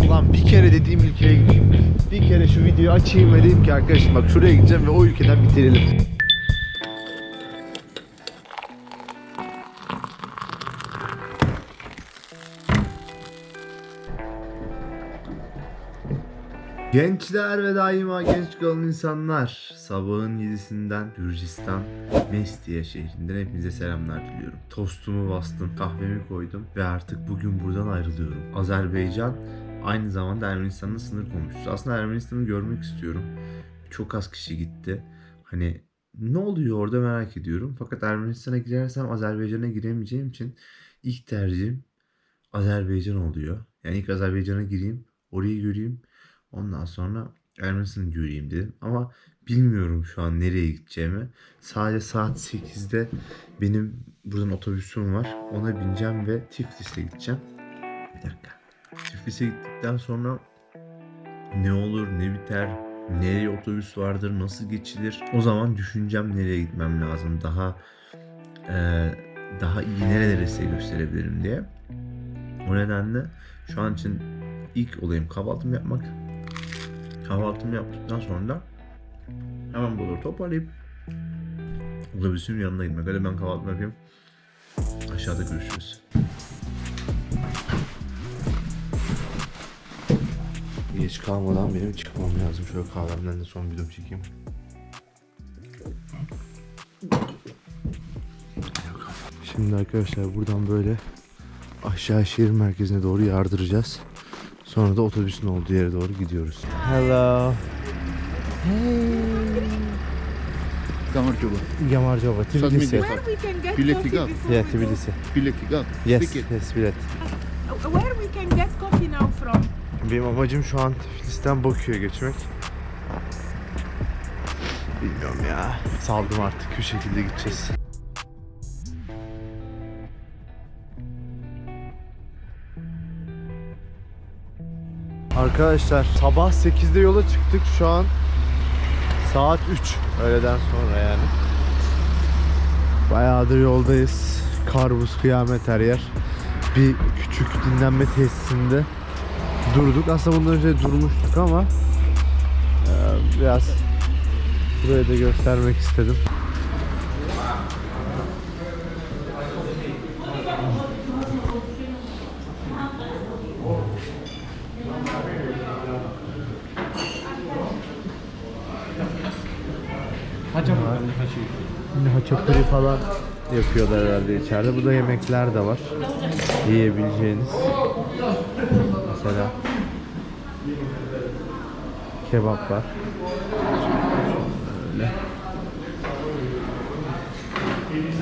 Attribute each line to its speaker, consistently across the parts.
Speaker 1: Ulan bir kere dediğim ülkeye gideyim. Bir kere şu videoyu açayım ve diyeyim ki arkadaşım bak şuraya gideceğim ve o ülkeden bitirelim. Gençler ve daima genç kalan insanlar. Sabahın 7'sinden Gürcistan Mestiye şehrinden hepinize selamlar diliyorum. Tostumu bastım, kahvemi koydum ve artık bugün buradan ayrılıyorum. Azerbaycan aynı zamanda Ermenistan'ın sınır komşusu. Aslında Ermenistan'ı görmek istiyorum. Çok az kişi gitti. Hani ne oluyor orada merak ediyorum. Fakat Ermenistan'a girersem Azerbaycan'a giremeyeceğim için ilk tercihim Azerbaycan oluyor. Yani ilk Azerbaycan'a gireyim, orayı göreyim. Ondan sonra Ermenistan'ı göreyim dedim. Ama bilmiyorum şu an nereye gideceğimi. Sadece saat 8'de benim buradan otobüsüm var. Ona bineceğim ve Tiflis'e gideceğim. Bir dakika. Tiflis'e gittikten sonra ne olur ne biter, nereye otobüs vardır, nasıl geçilir. O zaman düşüneceğim nereye gitmem lazım. Daha eee, daha iyi nerelere size gösterebilirim diye. O nedenle şu an için ilk olayım kahvaltımı yapmak. Kahvaltımı yaptıktan sonra hemen buraları toparlayıp otobüsün yanına gitmek. Hadi ben kahvaltımı yapayım. Aşağıda görüşürüz. Geç kalmadan benim çıkmam lazım. Şöyle kahvemden de son bir yudum çekeyim. Şimdi arkadaşlar buradan böyle aşağı şehir merkezine doğru yardıracağız. Sonra da otobüsün olduğu yere doğru gidiyoruz. Hello. Tbilisi.
Speaker 2: Where
Speaker 3: we can get
Speaker 2: Bilet
Speaker 3: coffee
Speaker 2: got.
Speaker 1: Yeah, Tbilisi.
Speaker 2: Bileti gal.
Speaker 1: Yes, yes, bilet.
Speaker 3: Where we can get coffee now from?
Speaker 1: Benim amacım şu an Tiflis'ten Bakü'ye geçmek. Bilmiyorum ya. Saldım artık. Bir şekilde gideceğiz. Arkadaşlar sabah 8'de yola çıktık şu an saat 3 öğleden sonra yani. Bayağıdır yoldayız. Kar buz kıyamet her yer. Bir küçük dinlenme tesisinde durduk. Aslında bundan önce durmuştuk ama e, biraz burayı da göstermek istedim. Yine haçapuri falan yapıyorlar herhalde içeride. Burada yemekler de var. Yiyebileceğiniz. Mesela kebap var. Öyle.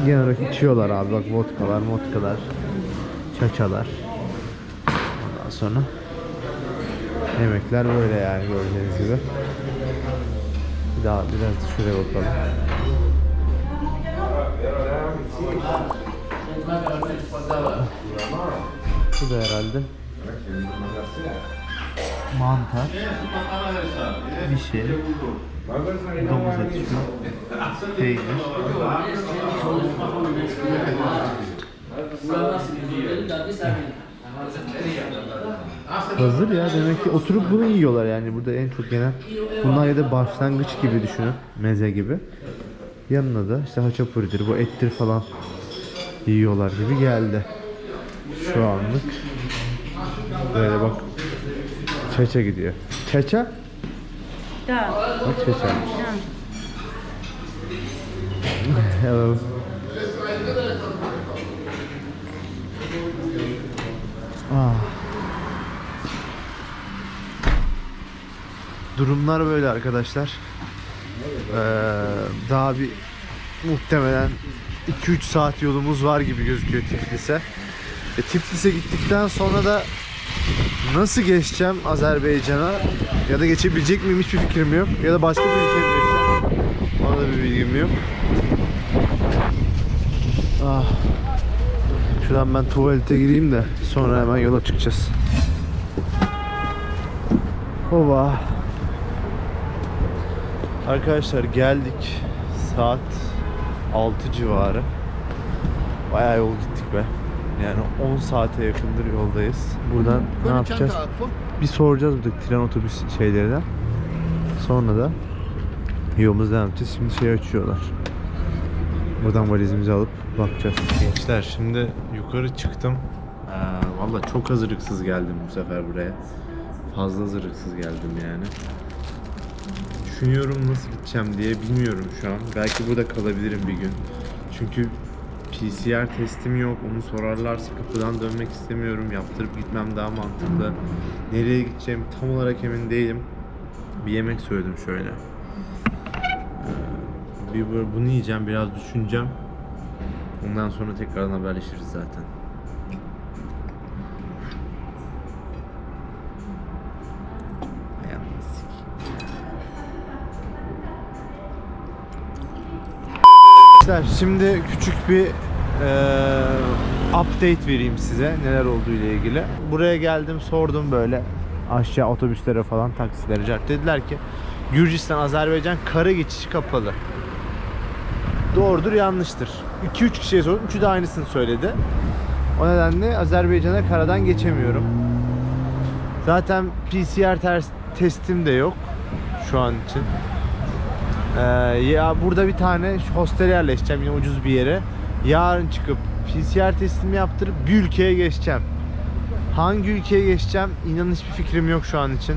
Speaker 1: Genel olarak içiyorlar abi bak vodkalar, modkalar, çaçalar. Ondan sonra yemekler böyle yani gördüğünüz gibi. Bir daha biraz da şuraya bakalım. Bu da herhalde. Mantar, bir şey, domuz eti, peynir. Hazır ya. Demek ki oturup bunu yiyorlar yani burada en çok yenen. Bunlar ya da başlangıç gibi düşünün. Meze gibi. Yanına da işte haçapuridir, bu ettir falan yiyorlar gibi geldi. Şu anlık böyle bak çeçe gidiyor. Çeçe?
Speaker 4: Da.
Speaker 1: Bak
Speaker 4: çeçe.
Speaker 1: Hello. Ah. Durumlar böyle arkadaşlar. Ee, daha bir muhtemelen 2-3 saat yolumuz var gibi gözüküyor Tiflis'e. E, Tiflis'e gittikten sonra da nasıl geçeceğim Azerbaycan'a ya da geçebilecek miyim hiçbir fikrim yok. Ya da başka bir ülkeye geçeceğim. Ona da bir bilgim yok. Ah. Şuradan ben tuvalete gireyim de sonra hemen yola çıkacağız. Ova. Arkadaşlar geldik. Saat 6 civarı. Bayağı yol gittik be. Yani 10 saate yakındır yoldayız. Buradan ne yapacağız? Bir soracağız buradaki tren otobüs şeylerine. Sonra da yolumuza devam edeceğiz. Şimdi şey açıyorlar. Buradan valizimizi alıp bakacağız. Gençler şimdi yukarı çıktım. Ee, Valla çok hazırlıksız geldim bu sefer buraya. Fazla hazırlıksız geldim yani. Düşünüyorum nasıl gideceğim diye bilmiyorum şu an. Belki burada kalabilirim bir gün. Çünkü PCR testim yok. Onu sorarlarsa kapıdan dönmek istemiyorum. Yaptırıp gitmem daha mantıklı. Nereye gideceğim tam olarak emin değilim. Bir yemek söyledim şöyle. Ee, Bir bunu yiyeceğim, biraz düşüneceğim. Ondan sonra tekrardan haberleşiriz zaten. Arkadaşlar şimdi küçük bir eee, update vereyim size neler olduğu ile ilgili. Buraya geldim sordum böyle aşağı otobüslere falan taksilere cart. Dediler ki Gürcistan Azerbaycan kara geçişi kapalı. Doğrudur yanlıştır. 2-3 kişiye sordum. Üçü de aynısını söyledi. O nedenle Azerbaycan'a karadan geçemiyorum. Zaten PCR ters testim de yok şu an için. Ee, ya burada bir tane hostele yerleşeceğim yine ucuz bir yere. Yarın çıkıp PCR testimi yaptırıp bir ülkeye geçeceğim. Hangi ülkeye geçeceğim inan hiçbir fikrim yok şu an için.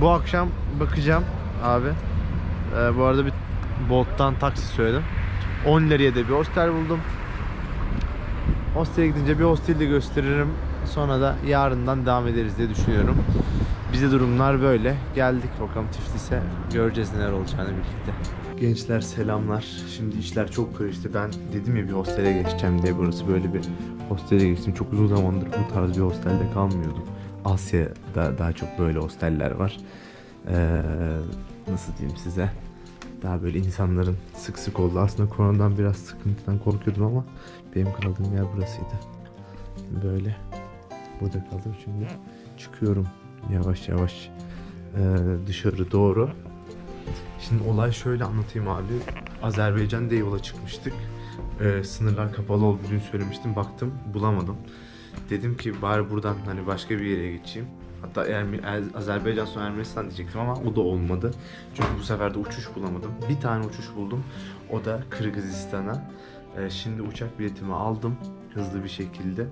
Speaker 1: Bu akşam bakacağım abi. Ee, bu arada bir Bolt'tan taksi söyledim. 10 liraya da bir hostel buldum. Hostele gidince bir hosteli de gösteririm. Sonra da yarından devam ederiz diye düşünüyorum. Bize durumlar böyle. Geldik bakalım Tiflis'e. Göreceğiz neler olacağını birlikte. Gençler selamlar. Şimdi işler çok karıştı. Ben dedim ya bir hostele geçeceğim diye burası böyle bir hostele geçtim. Çok uzun zamandır bu tarz bir hostelde kalmıyordum. Asya'da daha çok böyle hosteller var. Ee, nasıl diyeyim size? Daha böyle insanların sık sık oldu. Aslında koronadan biraz sıkıntıdan korkuyordum ama benim kaldığım yer burasıydı. Böyle burada kaldım şimdi. Çıkıyorum yavaş yavaş e, dışarı doğru. Şimdi olay şöyle anlatayım abi. Azerbaycan'da yola çıkmıştık. E, sınırlar kapalı olduğunu söylemiştim. Baktım bulamadım. Dedim ki bari buradan hani başka bir yere geçeyim. Hatta Ermi, Er- Azerbaycan sonra Ermenistan diyecektim ama o da olmadı. Çünkü bu sefer de uçuş bulamadım. Bir tane uçuş buldum. O da Kırgızistan'a. E, şimdi uçak biletimi aldım hızlı bir şekilde.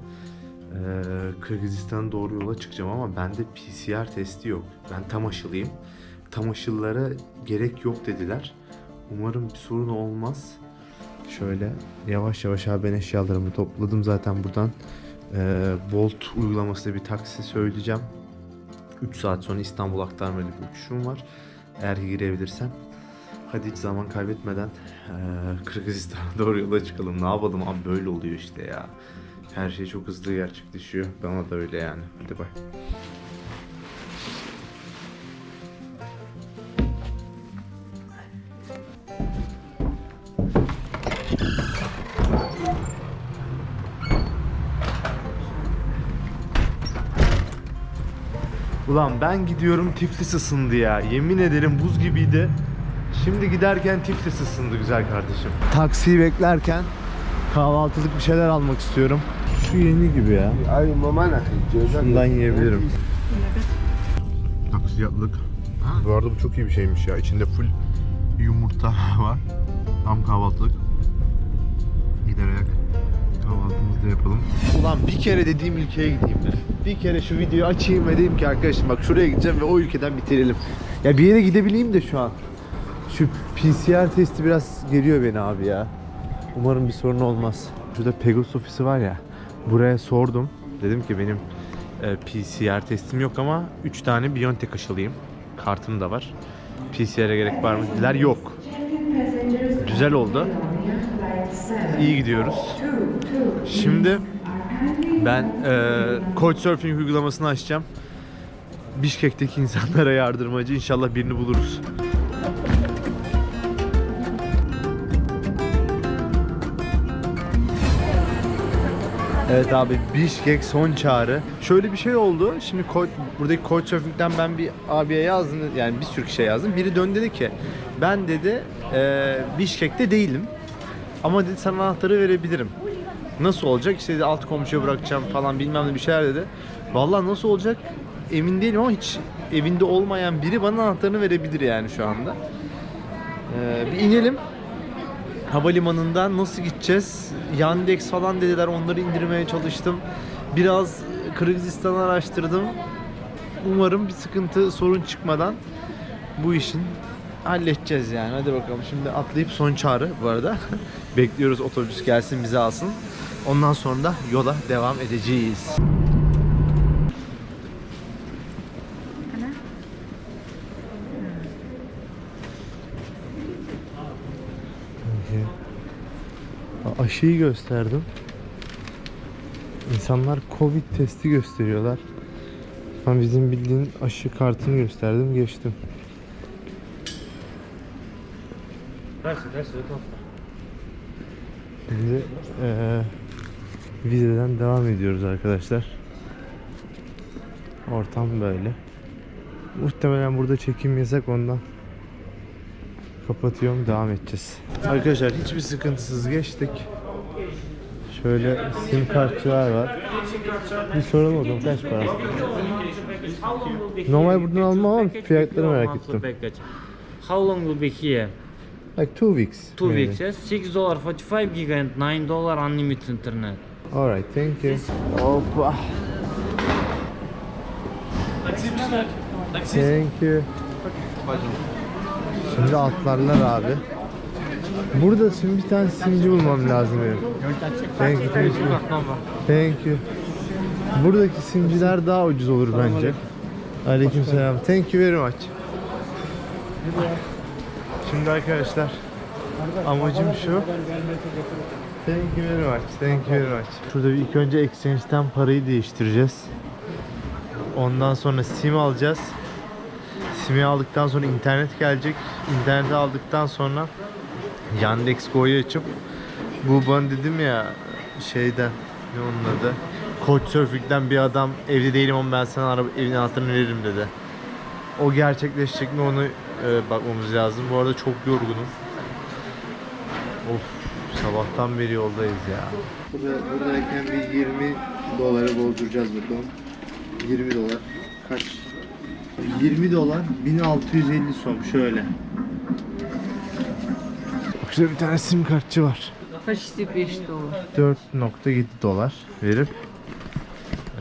Speaker 1: Ee, Kırgızistan'a doğru yola çıkacağım ama bende PCR testi yok. Ben tam aşılıyım. Tam aşılara gerek yok dediler. Umarım bir sorun olmaz. Şöyle yavaş yavaş abi ben eşyalarımı topladım zaten buradan. Ee, Bolt uygulamasıyla bir taksi söyleyeceğim. 3 saat sonra İstanbul aktarmalı bir uçuşum var. Eğer girebilirsem. Hadi hiç zaman kaybetmeden eee, Kırgızistan'a doğru yola çıkalım. Ne yapalım abi böyle oluyor işte ya. Her şey çok hızlı gerçekleşiyor. Bana da öyle yani. Hadi bay. Ulan ben gidiyorum Tiflis ısındı ya. Yemin ederim buz gibiydi. Şimdi giderken Tiflis ısındı güzel kardeşim. Taksiyi beklerken kahvaltılık bir şeyler almak istiyorum. Şu yeni gibi ya.
Speaker 2: Ay mama nakit.
Speaker 1: Şundan yiyebilirim. Taksi atladık. Bu arada bu çok iyi bir şeymiş ya. İçinde full yumurta var. Tam kahvaltılık. Giderek kahvaltımızı da yapalım. Ulan bir kere dediğim ülkeye gideyim ben. Bir kere şu videoyu açayım ve diyeyim ki arkadaşım bak şuraya gideceğim ve o ülkeden bitirelim. Ya bir yere gidebileyim de şu an. Şu PCR testi biraz geliyor beni abi ya. Umarım bir sorun olmaz. Şurada Pegasus ofisi var ya. Buraya sordum. Dedim ki benim e, PCR testim yok ama 3 tane Biontech aşılıyım. Kartım da var. PCR'e gerek var mı? Dediler yok. Güzel oldu. İyi gidiyoruz. Şimdi ben e, Couchsurfing uygulamasını açacağım. Bişkek'teki insanlara yardırmacı. İnşallah birini buluruz. Evet abi Bişkek son çağrı. Şöyle bir şey oldu. Şimdi Ko- buradaki Couchsurfing'den ben bir abiye yazdım. Yani bir sürü kişiye yazdım. Biri döndü dedi ki ben dedi e, Bişkek'te değilim. Ama dedi sana anahtarı verebilirim. Nasıl olacak? İşte dedi, alt komşuya bırakacağım falan bilmem ne bir şeyler dedi. Vallahi nasıl olacak? emin değilim ama hiç evinde olmayan biri bana anahtarını verebilir yani şu anda. Ee, bir inelim. Havalimanından nasıl gideceğiz? Yandex falan dediler onları indirmeye çalıştım. Biraz Kırgızistan'ı araştırdım. Umarım bir sıkıntı sorun çıkmadan bu işin halledeceğiz yani. Hadi bakalım şimdi atlayıp son çağrı bu arada. Bekliyoruz otobüs gelsin bizi alsın. Ondan sonra da yola devam edeceğiz. Aşıyı gösterdim. İnsanlar Covid testi gösteriyorlar. Ben bizim bildiğin aşı kartını gösterdim geçtim. Şimdi eee vizeden devam ediyoruz arkadaşlar. Ortam böyle. Muhtemelen burada çekim yasak ondan. Kapatıyorum devam edeceğiz. Arkadaşlar hiçbir sıkıntısız geçtik. Şöyle sim kartçılar var. Bir soralım zaman kaç para? Normal buradan almam ama fiyatları merak ettim.
Speaker 4: How long will be here?
Speaker 1: Like two weeks.
Speaker 4: Two
Speaker 1: maybe.
Speaker 4: weeks, yes? Six dollar forty-five gig and nine dollar unlimited internet.
Speaker 1: Alright, thank you. Hoppa. Thank you. Şimdi atlarlar abi. Burada şimdi bir tane simci bulmam lazım benim. Thank you, thank you. Thank you. Buradaki simciler daha ucuz olur bence. Aleykümselam. Thank you very much. Şimdi arkadaşlar amacım şu. Thank you very much. Thank you very much. Şurada bir ilk önce exchange'den parayı değiştireceğiz. Ondan sonra sim alacağız. Sim'i aldıktan sonra internet gelecek. İnterneti aldıktan sonra Yandex Go'yu açıp bu ben dedim ya şeyden ne onun adı Couchsurfing'den bir adam evde değilim ama ben sana araba, evin anahtarını veririm dedi. O gerçekleşecek mi onu e, bakmamız lazım. Bu arada çok yorgunum. Of sabahtan beri yoldayız ya. Burada, buradayken bir 20 doları bozduracağız bakalım. 20 dolar. Kaç? 20 dolar 1650 som şöyle. Bak şurada bir tane sim kartçı var.
Speaker 3: Почти 5 долларов.
Speaker 1: 4.7 dolar verip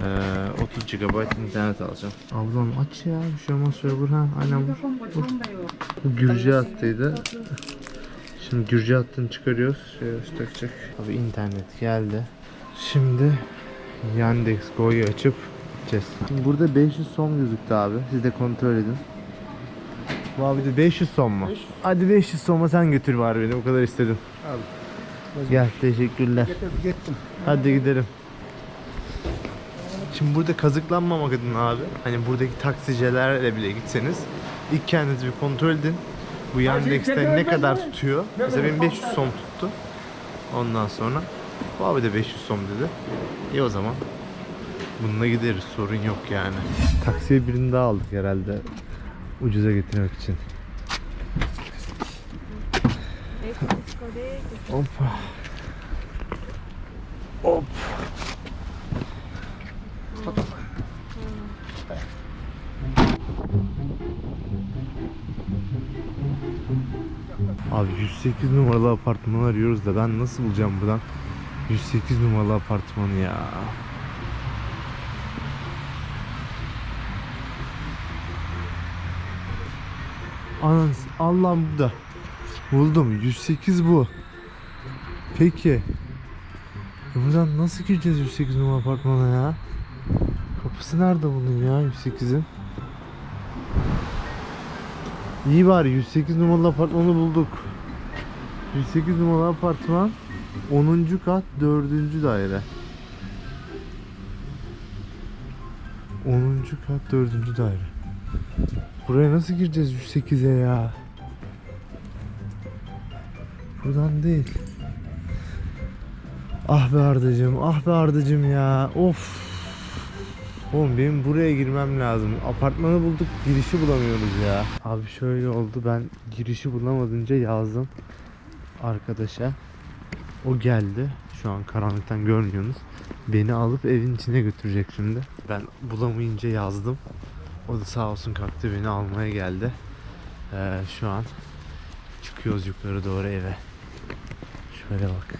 Speaker 1: eee 30 GB internet alacağım. Ablam aç ya bir şey olmaz şöyle vur ha aynen vur. vur. Bu Gürcü hattıydı. Şimdi Gürcü hattını çıkarıyoruz. Şöyle takacak. Abi internet geldi. Şimdi Yandex Go'yu açıp gideceğiz. Şimdi burada 500 som gözüktü abi. Siz de kontrol edin. Bu abi de 500 son mu? Hadi 500 soma sen götür bari beni o kadar istedim. Gel teşekkürler. Hadi gidelim. Şimdi burada kazıklanmamak adına abi hani buradaki taksicilerle bile gitseniz ilk kendinizi bir kontrol edin. Bu Yandex'te ne kadar tutuyor? Mesela benim 500 som tuttu. Ondan sonra bu abi de 500 som dedi. İyi o zaman bununla gideriz sorun yok yani. Taksiye birini daha aldık herhalde ucuza getirmek için. Hoppa. Hop. Abi 108 numaralı apartmanı arıyoruz da ben nasıl bulacağım buradan 108 numaralı apartmanı ya. Anans Allah'ım bu da. Buldum. 108 bu. Peki. E buradan nasıl gireceğiz 108 numara apartmana ya? Kapısı nerede bunun ya 108'in? İyi bari 108 numaralı apartmanı bulduk. 108 numaralı apartman 10. kat 4. daire. 10. kat 4. daire. Buraya nasıl gireceğiz 108'e ya? Buradan değil. Ah be Ardacığım, ah be Ardacığım ya. Of. Oğlum benim buraya girmem lazım. Apartmanı bulduk, girişi bulamıyoruz ya. Abi şöyle oldu, ben girişi bulamadınca yazdım arkadaşa. O geldi. Şu an karanlıktan görmüyorsunuz. Beni alıp evin içine götürecek şimdi. Ben bulamayınca yazdım. O da sağ olsun kalktı beni almaya geldi. Ee, şu an çıkıyoruz yukarı doğru eve. Şöyle bak.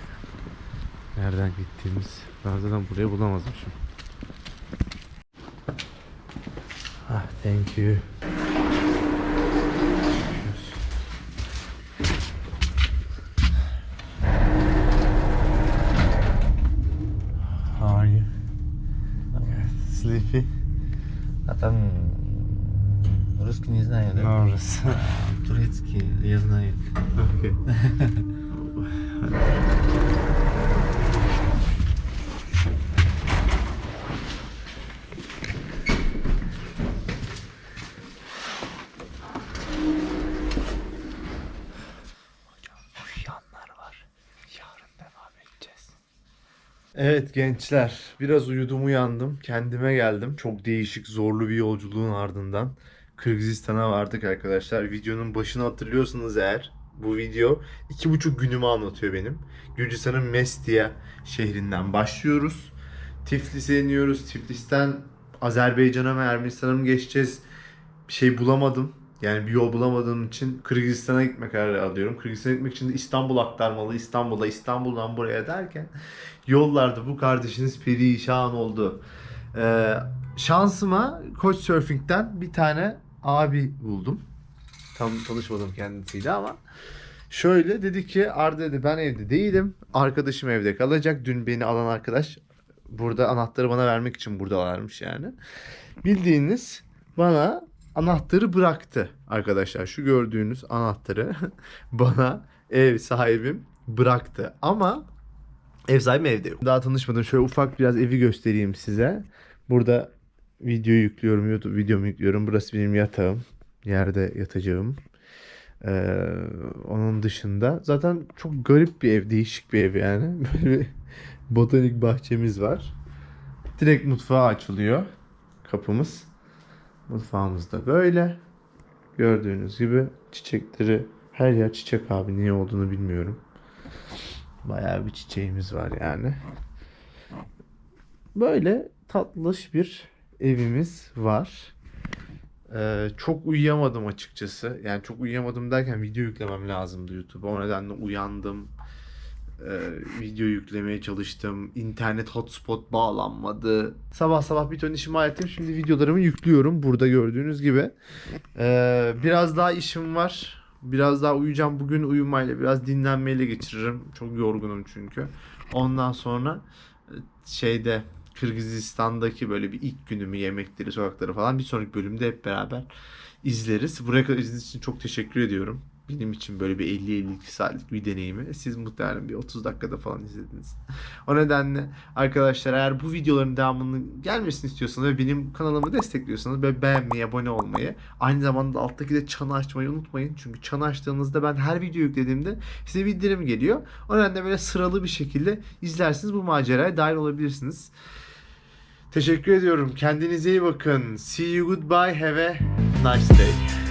Speaker 1: Nereden gittiğimiz. Ben zaten buraya bulamazmışım. Ah, thank you. Okay. Uyuyanlar var. Yarın devam edeceğiz. Evet gençler, biraz uyudum uyandım, kendime geldim. Çok değişik, zorlu bir yolculuğun ardından Kırgızistan'a vardık arkadaşlar. Videonun başını hatırlıyorsanız eğer, bu video iki buçuk günümü anlatıyor benim. Gürcistan'ın Mestia şehrinden başlıyoruz. Tiflis'e iniyoruz. Tiflis'ten Azerbaycan'a ve Ermenistan'a mı geçeceğiz? Bir şey bulamadım. Yani bir yol bulamadığım için Kırgızistan'a gitme kararı alıyorum. Kırgızistan'a gitmek için de İstanbul aktarmalı. İstanbul'a, İstanbul'dan buraya derken yollarda bu kardeşiniz perişan oldu. Ee, şansıma Couchsurfing'den bir tane abi buldum. Tam tanışmadım kendisiyle ama şöyle dedi ki Arda dedi ben evde değilim. Arkadaşım evde kalacak. Dün beni alan arkadaş burada anahtarı bana vermek için buradalarmış yani. Bildiğiniz bana anahtarı bıraktı arkadaşlar. Şu gördüğünüz anahtarı bana ev sahibim bıraktı. Ama ev sahibim evde yok. Daha tanışmadım. Şöyle ufak biraz evi göstereyim size. Burada video yüklüyorum. YouTube videomu yüklüyorum. Burası benim yatağım. Yerde yatacağım. Ee, onun dışında zaten çok garip bir ev. Değişik bir ev yani. Böyle bir botanik bahçemiz var. Direkt mutfağa açılıyor kapımız. Mutfağımız da böyle. Gördüğünüz gibi çiçekleri her yer çiçek abi niye olduğunu bilmiyorum. Bayağı bir çiçeğimiz var yani. Böyle tatlış bir evimiz var. Ee, çok uyuyamadım açıkçası. Yani çok uyuyamadım derken video yüklemem lazımdı YouTube'a. O nedenle uyandım. Ee, video yüklemeye çalıştım. İnternet hotspot bağlanmadı. Sabah sabah bir ton işimi hallettim. Şimdi videolarımı yüklüyorum. Burada gördüğünüz gibi. Ee, biraz daha işim var. Biraz daha uyuyacağım. Bugün uyumayla biraz dinlenmeyle geçiririm. Çok yorgunum çünkü. Ondan sonra e, şeyde Kırgızistan'daki böyle bir ilk günümü, yemekleri, sokakları falan bir sonraki bölümde hep beraber izleriz. Buraya kadar izlediğiniz için çok teşekkür ediyorum. Benim için böyle bir 50-52 saatlik bir deneyimi. Siz muhtemelen bir 30 dakikada falan izlediniz. O nedenle arkadaşlar eğer bu videoların devamının gelmesini istiyorsanız ve benim kanalımı destekliyorsanız ve beğenmeyi, abone olmayı, aynı zamanda alttaki de çanı açmayı unutmayın. Çünkü çanı açtığınızda ben her video yüklediğimde size bildirim geliyor. O nedenle böyle sıralı bir şekilde izlersiniz. Bu maceraya dahil olabilirsiniz. Teşekkür ediyorum. Kendinize iyi bakın. See you goodbye. Have a nice day.